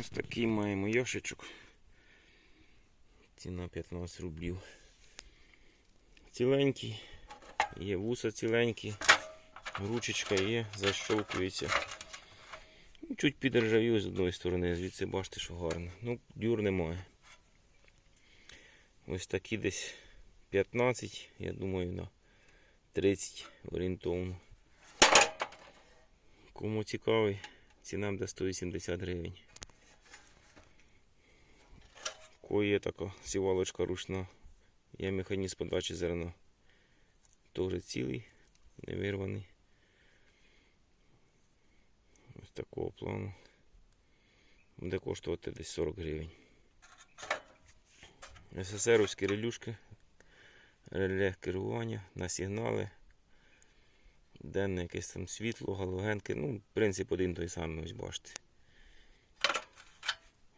Ось такий маємо яшечок. Ціна 15 рублів. Ціленький, є вуса ціленькі, ручечка є, защовкується. Ну, Чуть підржавів з одної сторони, звідси бачите, що гарно. Ну, дюр немає. Ось такі десь 15, я думаю, на 30 орієнтовно. Кому цікавий, ціна буде 180 гривень. В є така сівалочка ручна, є механізм подачі зерна. Теж цілий, не вирваний. Ось такого плану. Буде коштувати десь 40 гривень. СССРовські релюшки, реле керування на сигнали, денне якесь там світло, галогенки. Ну, принцип один той самий, ось бачите.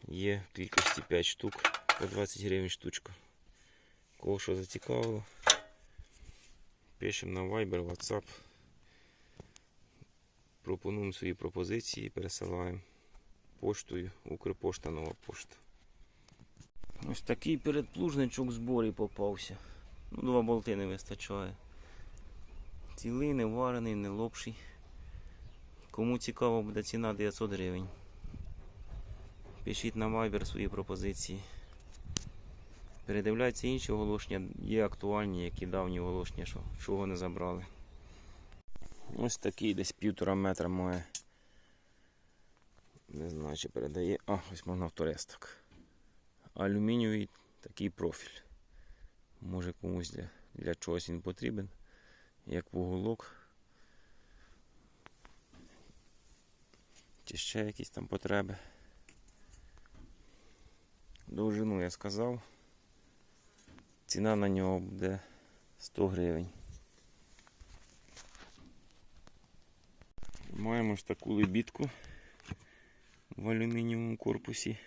Є в кількості 5 штук по 20 гривень штучка. Кого що зацікавило, пишемо на Viber, WhatsApp. Пропонуємо свої пропозиції, пересилаємо поштою. Укрпошта нова пошта. Ось такий передплужничок зборі попався. Ну, два болти не вистачає. Цілий, не варений, не лопший. Кому цікаво буде ціна 900 гривень. Пишіть на Viber свої пропозиції. Передивляйте інші оголошення, є актуальні, які давні оголошення, що чого не забрали. Ось такий десь півтора метра має. Не знаю, чи передає. А, ось можна авторесток. Алюмінієвий такий профіль. Може комусь для, для чогось він потрібен. Як вуголок. Чи ще якісь там потреби. Довжину я сказав. Ціна на нього буде 100 гривень. Маємо ж таку лебідку в алюмінієвому корпусі.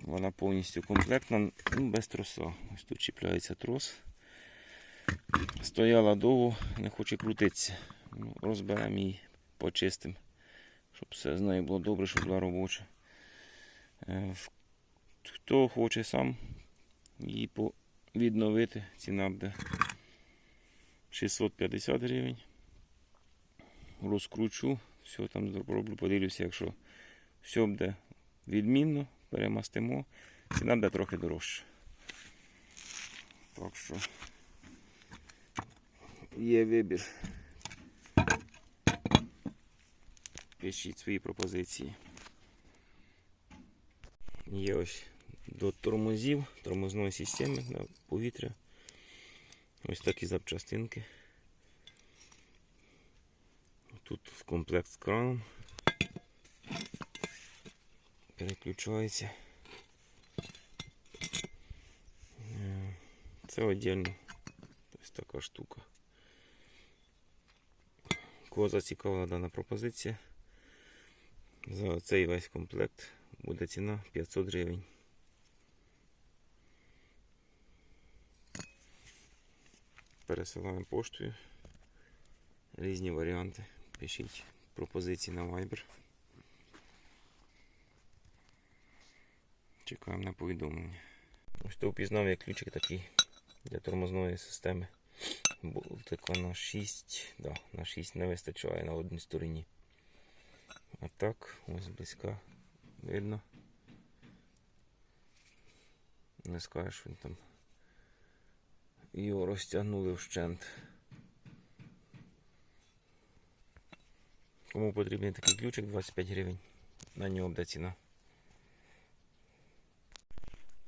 Вона повністю комплектна, ну, без троса. Ось тут чіпляється трос. Стояла довго, не хоче крутитися. Ну, розберемо її, почистимо, щоб все з нею було добре, щоб була робоча. Е, Хто хоче сам її відновити, ціна буде 650 гривень. Розкручу, все там зроблю, подивлюся, якщо все буде відмінно, перемастимо, ціна буде трохи дорожча. Так що є вибір. Пишіть свої пропозиції. Є ось до тормозів, тормозної системи на повітря. Ось такі запчастинки. Тут в комплект з краном. Переключається. Це віддільно. Ось така штука. Кого зацікавила дана пропозиція? За цей весь комплект буде ціна 500 гривень. Пересилаємо поштою. Різні варіанти. Пишіть пропозиції на Viber. Чекаємо на повідомлення. Ось то впізнав як ключик такий для тормозної системи. Болтика на 6, да, на 6 не вистачає на одній стороні. А так, ось близька видно. Не скажеш, він там його розтягнули вщент. Кому потрібен такий ключик 25 гривень. На нього буде ціна.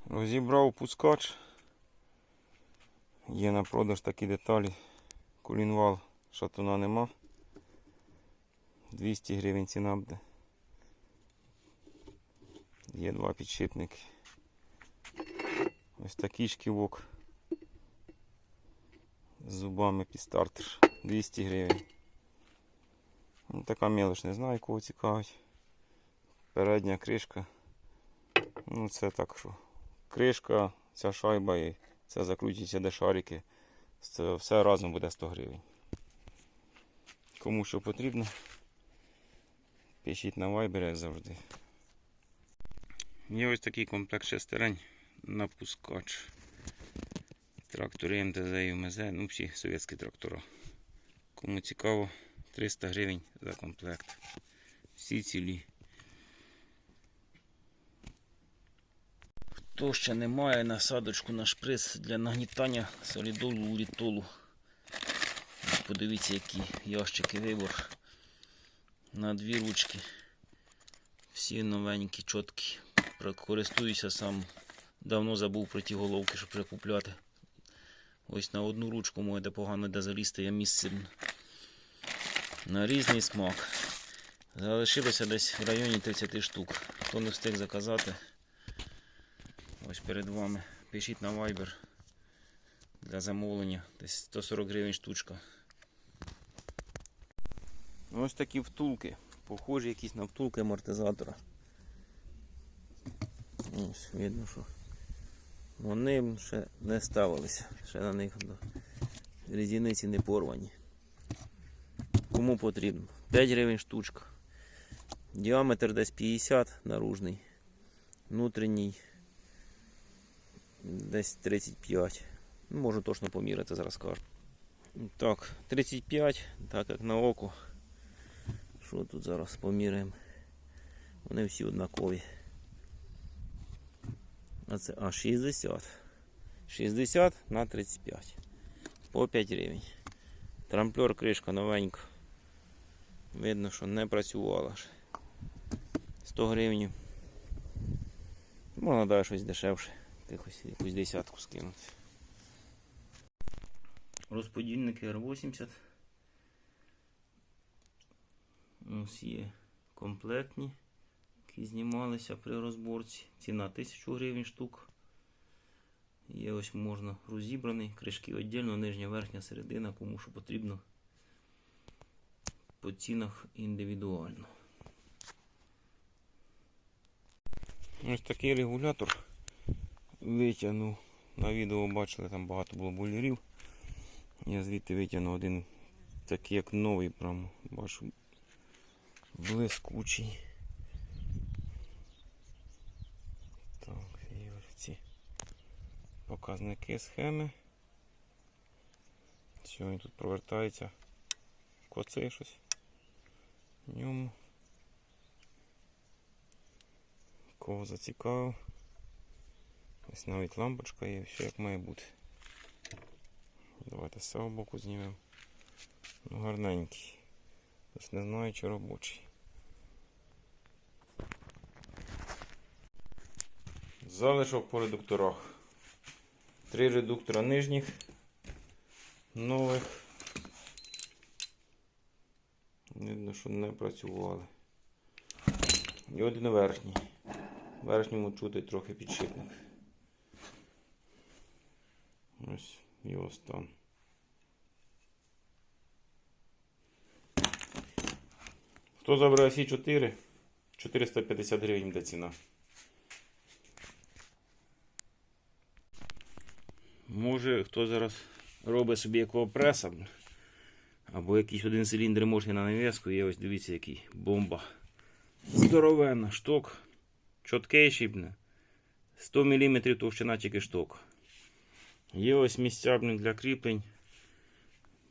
Розібрав пускач. Є на продаж такі деталі. Кулінвал шатуна нема. 200 гривень ціна буде. Є два підшипники. Ось такий шківок. Зубами під стартер. 200 гривень. Ну, така мелоч, не знаю, кого цікавить. Передня кришка. Ну це так що. Кришка, ця шайба і це закрутиться де шарики. Це все разом буде 100 гривень. Кому що потрібно, Пишіть на Viber, як завжди. Є ось такий комплект шестерень напускач. Трактори МТЗ і МЗ, ну всі совєтські трактора. Кому цікаво, 300 гривень за комплект. Всі цілі. Хто ще не має насадочку на шприц для нагнітання солідолу урітолу. Ось Подивіться, які ящики вибор. На дві ручки. Всі новенькі, чіткі. Користуюся сам. Давно забув про ті головки, щоб вже купляти. Ось на одну ручку можете погано де залізти, я місце на різний смак. Залишилося десь в районі 30 штук. Хто не встиг заказати, ось перед вами. Пишіть на Viber для замовлення. Десь 140 гривень штучка. Ось такі втулки. Похожі якісь на втулки амортизатора. Ось видно, що вони ще не ставилися. Ще на них різниці не порвані. Кому потрібно? 5 гривень штучка. Діаметр десь 50 наружний. Внутрішній десь 35. Ну, Можу точно поміряти, зараз скажу. Так, 35, так як на око. Що тут зараз поміряємо? Вони всі однакові. А це а 60. 60 на 35. По 5 гривень. Трамплер кришка новенька. Видно, що не працювала ж. 100 гривень. Можна дати щось дешевше. Якусь, якусь десятку скинути. Розподільники R80. Ось є комплектні, які знімалися при розборці. Ціна 1000 гривень штук. Є ось можна розібраний, кришки віддільно, нижня, верхня, середина, кому що потрібно. По цінах індивідуально. Ось такий регулятор витягнув. На відео бачили, там багато було болірів. Я звідти витягнув один такий як новий, прям бачу блискучий. Так, і ось ці показники схеми. Сьогодні тут провертається коци щось в ньому. Кого зацікавив. Ось навіть лампочка є, все як має бути. Давайте з цього боку знімемо. Ну, гарненький. Ось не знаю, чи робочий. Залишок по редукторах. Три редуктора нижніх, нових. Видно, що не працювали. І один верхній. Верхньому чути трохи підшипник. Ось його стан. Хто забере всі 4? 450 гривень буде ціна. Може хто зараз робить собі якого преса, або якийсь один циліндр можна на нав'язку, є ось дивіться який бомба. Здоровенна, шток. Чоткейший, бля. 100 мм товщина тільки шток. Є ось місця для кріплень.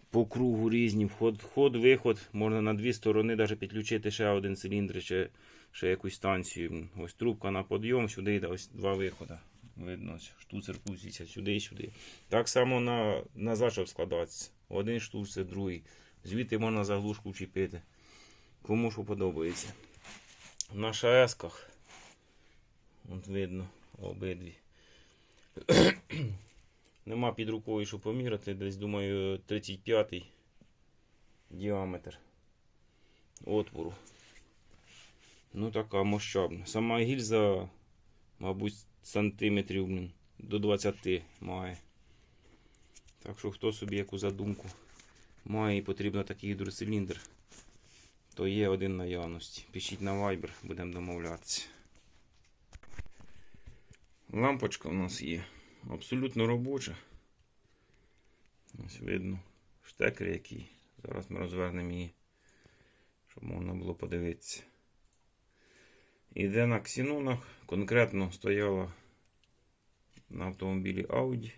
По кругу різні. Вход, вход, виход. Можна на дві сторони навіть підключити ще один циліндр, ще, ще якусь станцію. Ось трубка на підйом, сюди йде ось два виходи. Видно, ось штуцер пуститься сюди і сюди. Так само на, назад, щоб складатися. Один штуцер, другий. Звідти можна заглушку чіпити. Кому що подобається. На ШС-ках. От видно обидві. Нема під рукою, що поміряти. Десь, думаю, 35-й діаметр отвору. Ну така мощабна. Сама гільза, мабуть, сантиметрів блін, до 20 має. Так що хто собі яку задумку має і потрібно такий гідроциліндр, то є один наявності. Пишіть на Viber, будемо домовлятися. Лампочка у нас є абсолютно робоча. Ось видно штекер який. Зараз ми розвернемо її, щоб можна було подивитися. Іде на ксенонах. Конкретно стояла на автомобілі Audi.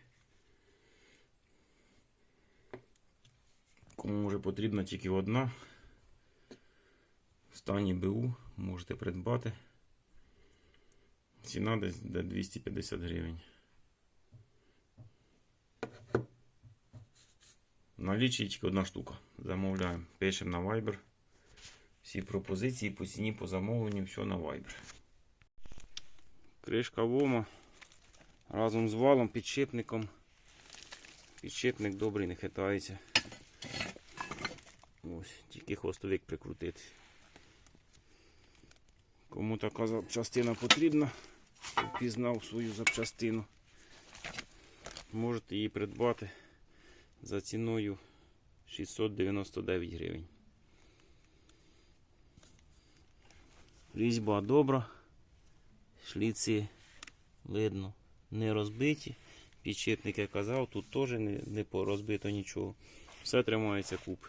Кому вже потрібна тільки одна. В стані БУ можете придбати. Ціна десь до 250 гривень. Налічі тільки одна штука. Замовляємо. Пишемо на Viber. Всі пропозиції по ціні по замовленню, все на Viber. Кришка вома разом з валом, підшипником. Підшипник добрий, не хитається. Ось, тільки хвостовик прикрутити. Кому така запчастина потрібна, впізнав свою запчастину. Можете її придбати за ціною 699 гривень. Різьба добра, шліці видно не розбиті. Підшипник я казав, тут теж не, не порозбито нічого. Все тримається купи.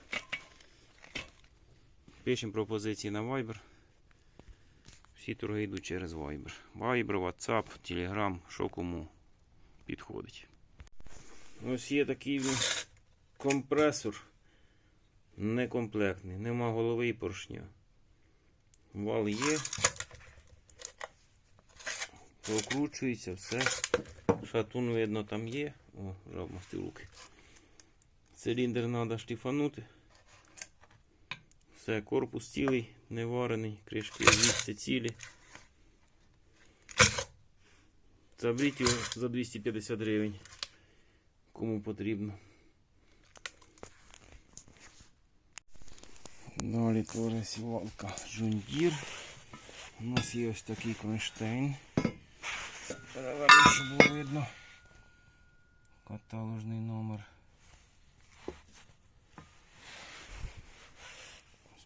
Пишемо пропозиції на Viber. Всі торги йдуть через Viber. Viber, WhatsApp, Telegram, що кому підходить. Ось є такий компресор. Некомплектний. Нема голови і поршня. Вал є. Прокручується, все. Шатун видно там є. О, вже обмастив руки. Циліндр треба шліфанути. Все, корпус цілий, не варений, кришки місце цілі. Заберіть його за 250 гривень. Кому потрібно. Далі теж сівалка Джундір. У нас є ось такий кронштейн. Переверну, щоб було видно. Каталожний номер.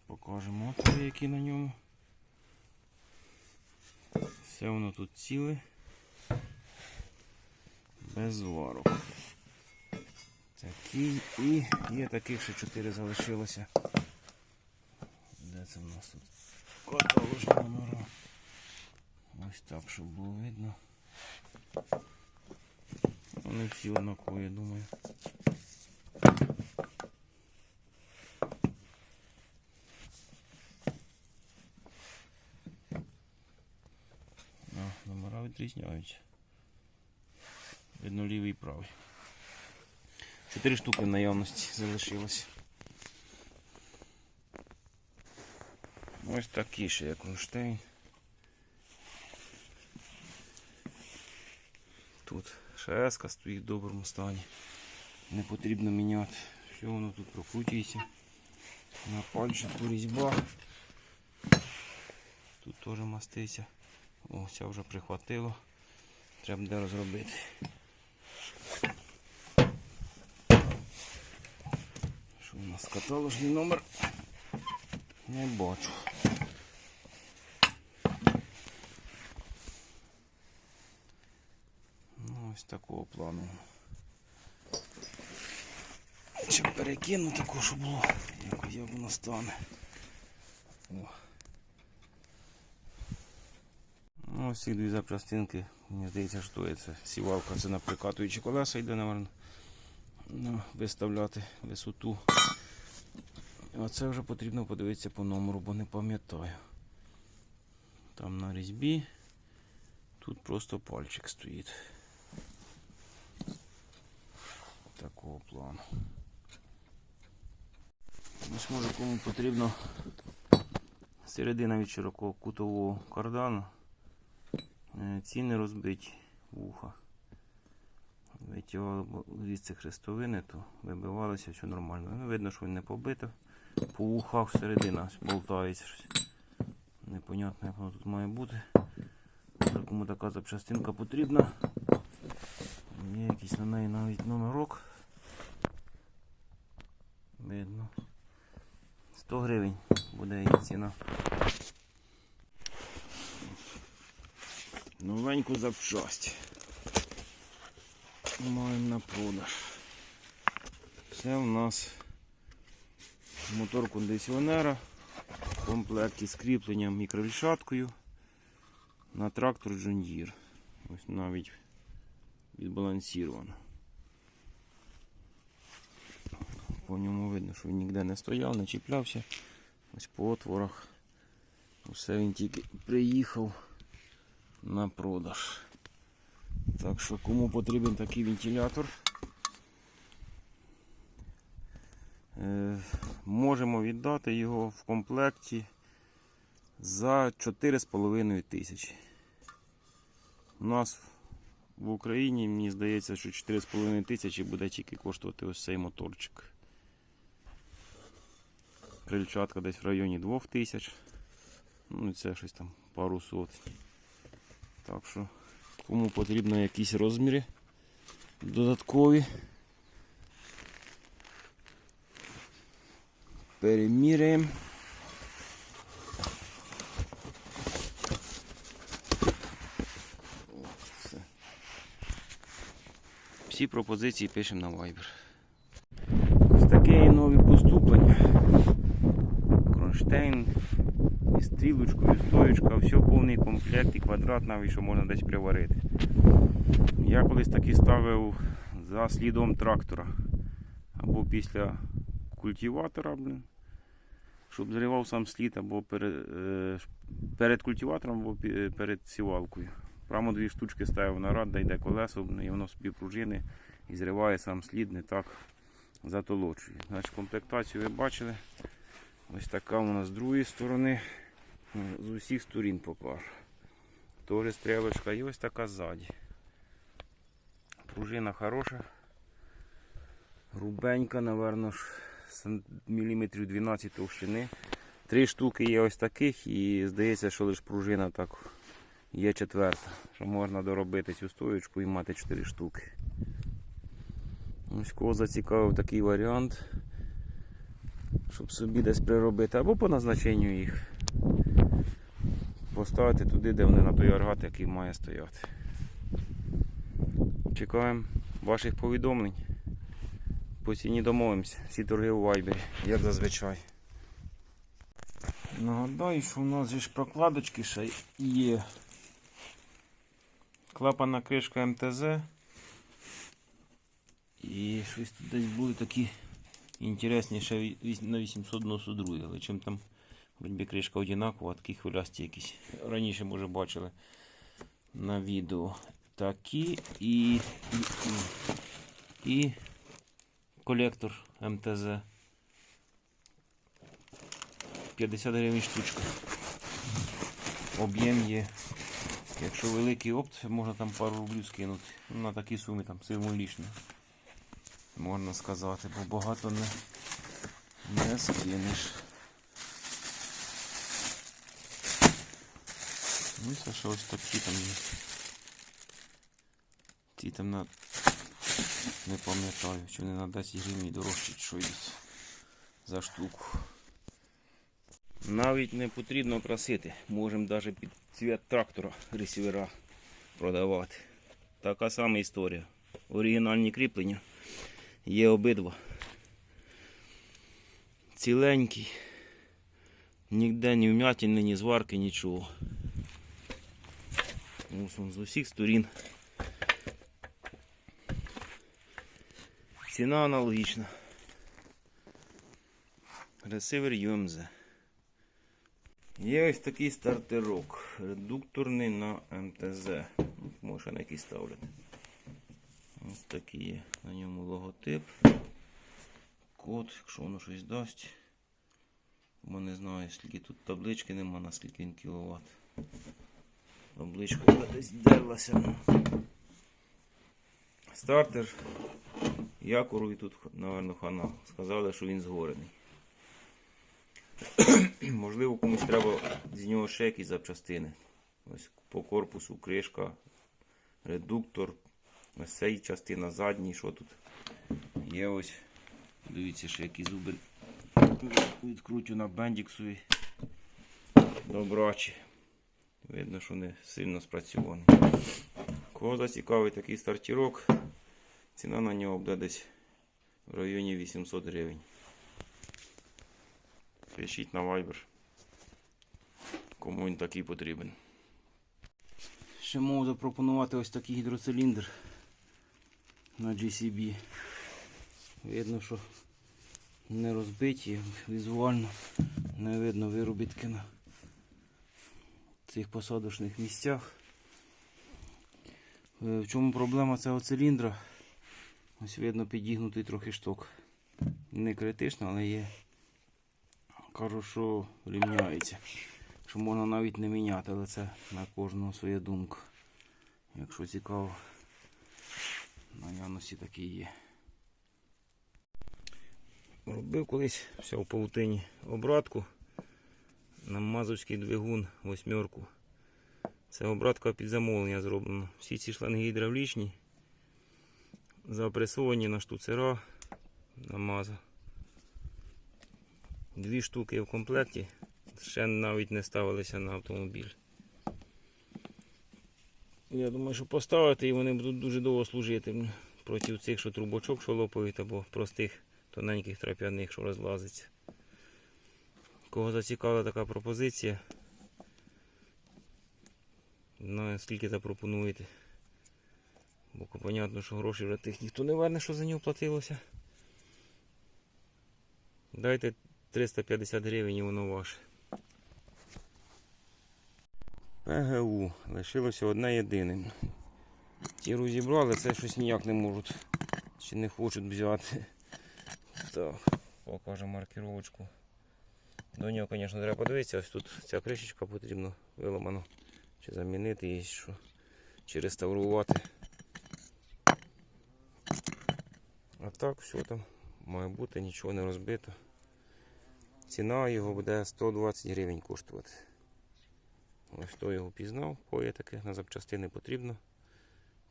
Покажемо отвори, які на ньому. Все воно тут ціле. Без зварок. Такий і є таких ще 4 залишилося. Це в нас тут? Каталожні номера. Ось так, щоб було видно. Вони всі однакові, я думаю. А, номера відрізняються. Видно лівий і правий. Чотири штуки в наявності залишилось. Ось такі ще як Кронштейн. Тут ШС стоїть в доброму стані. Не потрібно міняти. Все воно тут прокручується. На пальчику різьба. Тут теж маститься. О, ця вже прихватило. Треба буде розробити. Що у нас каталожний номер? Не бачу. Ну, ось такого плану. Чи перекину таку, щоб було, як, як воно стане. О. Ну, ось ці дві запчастинки, мені здається, що це сівалка, це на прикатуючі колеса йде, напевно. Ну, виставляти висоту. А це вже потрібно подивитися по номеру, бо не пам'ятаю. Там на різьбі. Тут просто пальчик стоїть. Такого плану. Ось може кому потрібно середина від широкого кутового кардану. Е, Ціни розбиті вуха. Витягали звідси хрестовини, то вибивалося, все нормально. Ну, видно, що він не побито. По вухах середина болтається щось. Непонятно, як воно тут має бути. Кому така запчастинка потрібна. Є якийсь на неї навіть номерок. Видно. 100 гривень буде її ціна. Новеньку запчасть. Маємо на продаж. Це у нас мотор кондиціонера, комплект із кріпленням мікрорішаткою, на трактор Deere. Ось навіть відбалансіровано. По ньому видно, що він ніде не стояв, не чіплявся. Ось по отворах. Все він тільки приїхав на продаж. Так що кому потрібен такий вентилятор, е, можемо віддати його в комплекті за 4,5 тисячі. У нас в Україні, мені здається, що 4,5 тисячі буде тільки коштувати ось цей моторчик. Крильчатка десь в районі 2 тисяч. Ну і це щось там пару сотень. Так що, кому потрібно якісь розміри додаткові. Переміряємо. Всі пропозиції пишемо на Viber. Ось таке нові поступлення. Кронштейн і стрілочкою, і стоєчка, все повний комплект і квадрат навіть, що можна десь приварити. Я колись таки ставив за слідом трактора або після культиватора, блин, щоб зривав сам слід або перед, е, перед культиватором, або перед сівалкою. Прямо дві штучки ставив на рад, де йде колесо, і воно собі пружини і зриває сам слід, не так затолочує. Значить, комплектацію ви бачили. Ось така у нас з другої сторони. Ну, З усіх сторін покажу. Теж стрілочка і ось така ззаді. Пружина хороша. Грубенька, напевно, ж, міліметрів 12 товщини. Три штуки є ось таких і здається, що лише пружина так є четверта. Що можна доробити цю стоючку і мати 4 штуки. Ось кого зацікавив такий варіант щоб собі десь приробити, або по назначенню їх поставити туди, де вони на той аргат, який має стояти. Чекаємо ваших повідомлень. По ціні домовимося. Всі торги у вайбері, як зазвичай. Нагадаю, що у нас ж прокладочки ще є. Клапана кришка МТЗ. І щось тут десь були такі інтересніше на 892, але чим там вроді кришка одинакова, такі хвилясті якісь. Раніше, може, бачили на відео. Такі і, і, і колектор МТЗ. 50 гривень штучка. Об'єм є. Якщо великий опт, можна там пару рублів скинути. Ну, На такі суми там символічно можна сказати, бо багато не, не скинеш. Ну це ще ось такі там є. Ці там на не пам'ятаю, чи вони на 10 гривень дорожчі, що йдуть за штуку. Навіть не потрібно просити. Можемо навіть під цвіт трактора ресівера продавати. Така сама історія. Оригінальні кріплення. Є обидва. Ціленький. Ніде ні вмятини, ні зварки, нічого. Ось він з усіх сторін. Ціна аналогічна. Ресивер UMZ. Є ось такий стартерок. Редукторний на МТЗ. Може на який ставляти. Ось такий є на ньому логотип. Код, якщо воно щось дасть. Бо не знаю, скільки тут таблички нема, на скільки він кіловат. Табличка десь дерлася. Стартер. Якору і тут, напевно, хана. Сказали, що він згорений. Можливо, комусь треба з нього ще якісь запчастини. Ось по корпусу кришка, редуктор, ось ця частина задній, що тут є ось. Дивіться, ще які зуби відкрутю на бендіксові. Добрачі. Видно, що не сильно спрацьований. Кого зацікавить такий стартірок, ціна на нього буде десь в районі 800 гривень. Пишіть на Viber, кому він такий потрібен. Ще можу запропонувати ось такий гідроциліндр на GCB. Видно, що не розбиті, візуально не видно виробітки на цих посадочних місцях. Е, В чому проблема цього циліндра? Ось видно підігнутий трохи шток. Не критично, але є. Кажу, що рівняється. Що можна навіть не міняти, але це на кожного своя думка. Якщо цікаво, наявності такі є. Робив колись все в паутині обратку на мазовський двигун восьмерку. Це обратка під замовлення зроблена. Всі ці шланги гідравлічні, запресовані на штуцера на маза. Дві штуки в комплекті ще навіть не ставилися на автомобіль. Я думаю, що поставити і вони будуть дуже довго служити проти цих, що трубочок, що лопають, або простих тоненьких трап'яних, що розлазиться. Кого зацікавила така пропозиція? Знаю, скільки запропонуєте. Бо понятно, що гроші вже тих ніхто не верне, що за нього платилося. Дайте 350 гривень і воно ваше. ПГУ. Лишилося одне єдине. Ті розібрали, це щось ніяк не можуть. Чи не хочуть взяти. Так, покажемо маркировочку. До нього, звісно, треба подивитися. Ось тут ця кришечка потрібно виламано. Чи замінити її, що, чи реставрувати. А так, все там має бути, нічого не розбито. Ціна його буде 120 гривень коштувати. Ось хто його пізнав, поє таке на запчастини потрібно.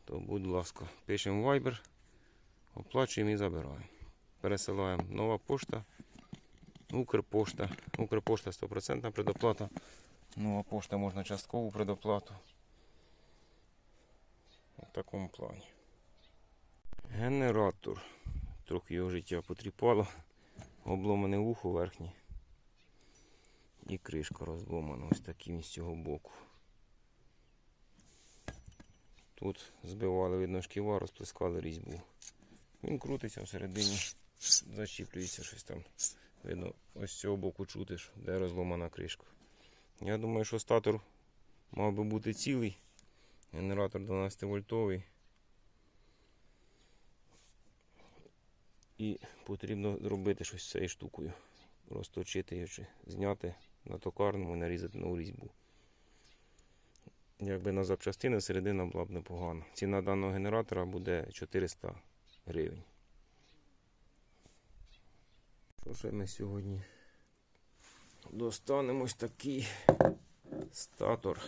То будь ласка, пишемо Viber, оплачуємо і забираємо. Пересилаємо нова пошта, Укрпошта. Укрпошта 100% предоплата. Нова пошта можна часткову предоплату. В такому плані. Генератор. Трохи його життя потріпало. Обломане вухо верхнє. І кришка розломана ось таким з цього боку. Тут збивали видно шківа, розплескали різьбу. Він крутиться всередині, зачіплюється щось там. Видно, ось з цього боку чути, де розломана кришка. Я думаю, що статор мав би бути цілий. Генератор 12 вольтовий. І потрібно зробити щось з цією штукою. Розточити її чи зняти на токарному нарізати нову різьбу. Якби на запчастини середина була б непогана. Ціна даного генератора буде 400 гривень. Що ще ми сьогодні достанемо ось такий статор.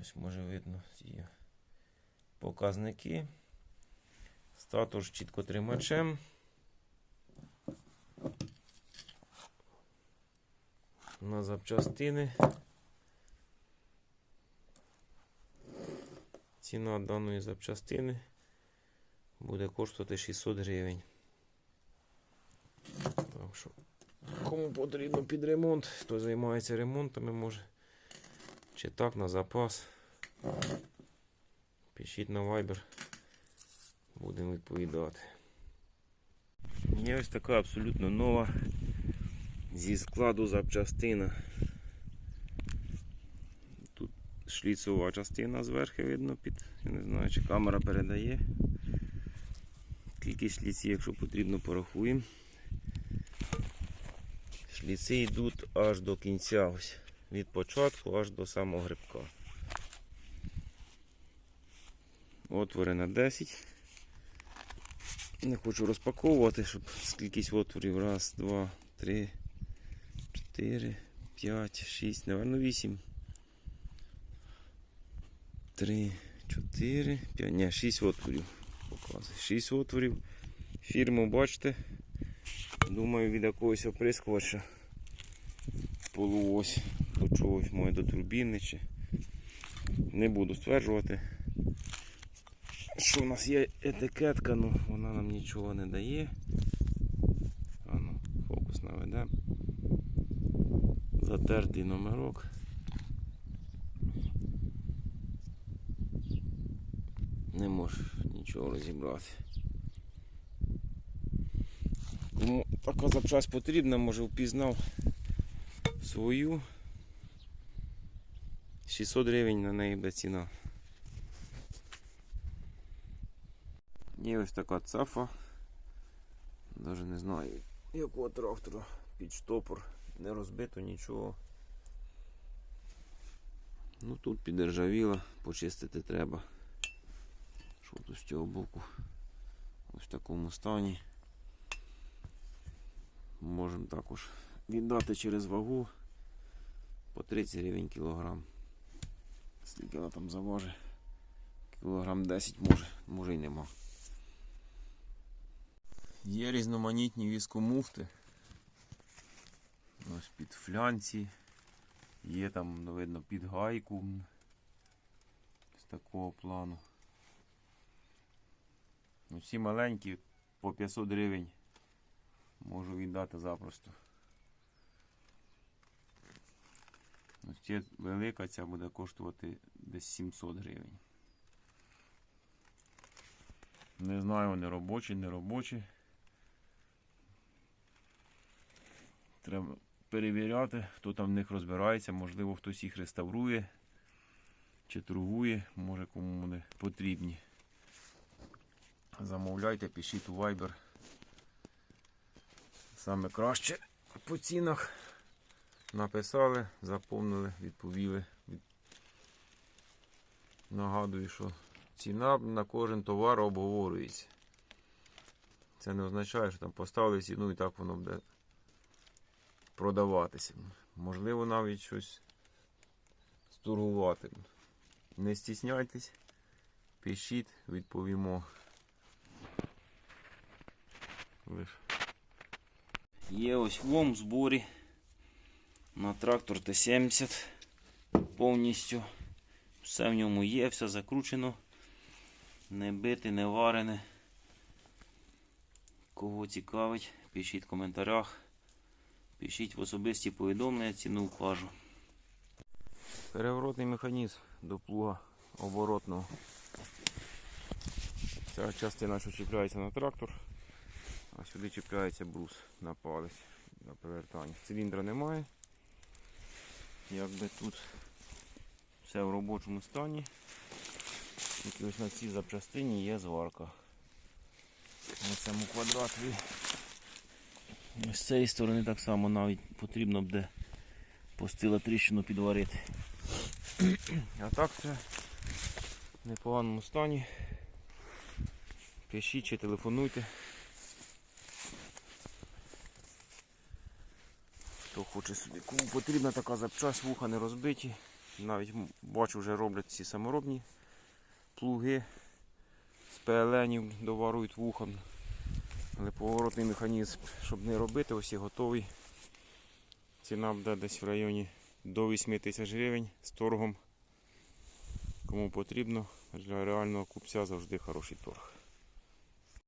Ось може видно ці показники. Статор з чіткотримачем. На запчастини. Ціна даної запчастини буде коштувати 600 гривень. Так що, кому потрібно під ремонт, хто займається ремонтами, може. Чи так на запас. Пишіть на Viber. Будемо відповідати. Є ось така абсолютно нова зі складу запчастина. Тут шліцова частина зверху видно під, я не знаю, чи камера передає. Кількість шліців, якщо потрібно, порахуємо. Шліци йдуть аж до кінця, ось від початку аж до самого грибка. Отвори на 10. Не хочу розпаковувати, щоб скількись отворів. Раз, два, три, чотири, п'ять, шість, напевно, вісім. Три, чотири, п'ять. Ні, шість отворів. Показує. Шість отворів. Фірму бачите. Думаю, від якогось оприскувача полуось до чогось моє до турбіни чи не буду стверджувати. Що у нас є етикетка, ну вона нам нічого не дає. А ну, фокус наведемо затертий номерок. Не можеш нічого розібрати. Тому така запчасть потрібна, може впізнав свою. 600 гривень на неї буде ціна. І ось така цафа. Навіть не знаю якого трактора під штопор. Не розбито нічого. Ну тут підержавіло, почистити треба. Що тут з цього боку? Ось в такому стані. Можемо також віддати через вагу по 30 гривень кілограм. Скільки вона там заважить? Кілограм 10 може, може й нема. Є різноманітні віскомуфти. Ось під флянці. Є там, ну, видно, під гайку. З такого плану. Ну, всі маленькі по 500 гривень можу віддати запросто. Ось ця велика ця буде коштувати десь 700 гривень. Не знаю, вони робочі, не робочі. Треба перевіряти, хто там в них розбирається, можливо, хтось їх реставрує чи торгує, може кому вони потрібні. Замовляйте, пишіть у Viber. Саме краще по цінах. Написали, заповнили, відповіли. Нагадую, що ціна на кожен товар обговорюється. Це не означає, що там поставили ціну і так воно буде продаватися. Можливо, навіть щось сторгувати. Не стісняйтесь, пишіть, відповімо. Лиш. Є ось в зборі на трактор Т-70 повністю. Все в ньому є, все закручено. Не бите, не варене. Кого цікавить, пишіть в коментарях. Пишіть в особисті повідомлення, ціну вкажу. Переворотний механізм до плуга оборотного. Ця частина, що чіпляється на трактор, а сюди чіпляється брус на палець на повертання. Циліндра немає. Якби тут все в робочому стані. Тільки ось на цій запчастині є зварка. На цьому квадратові. З цієї сторони так само навіть потрібно буде постила тріщину підварити. А так це в непоганому стані. Пишіть чи телефонуйте. Хто хоче собі, кому потрібна така запчасть, вуха не розбиті. Навіть бачу, вже роблять ці саморобні плуги з ПЛНів доварують вухом. Але поворотний механізм, щоб не робити, ось і готовий. Ціна буде десь в районі до 8 тисяч гривень з торгом. Кому потрібно, для реального купця завжди хороший торг.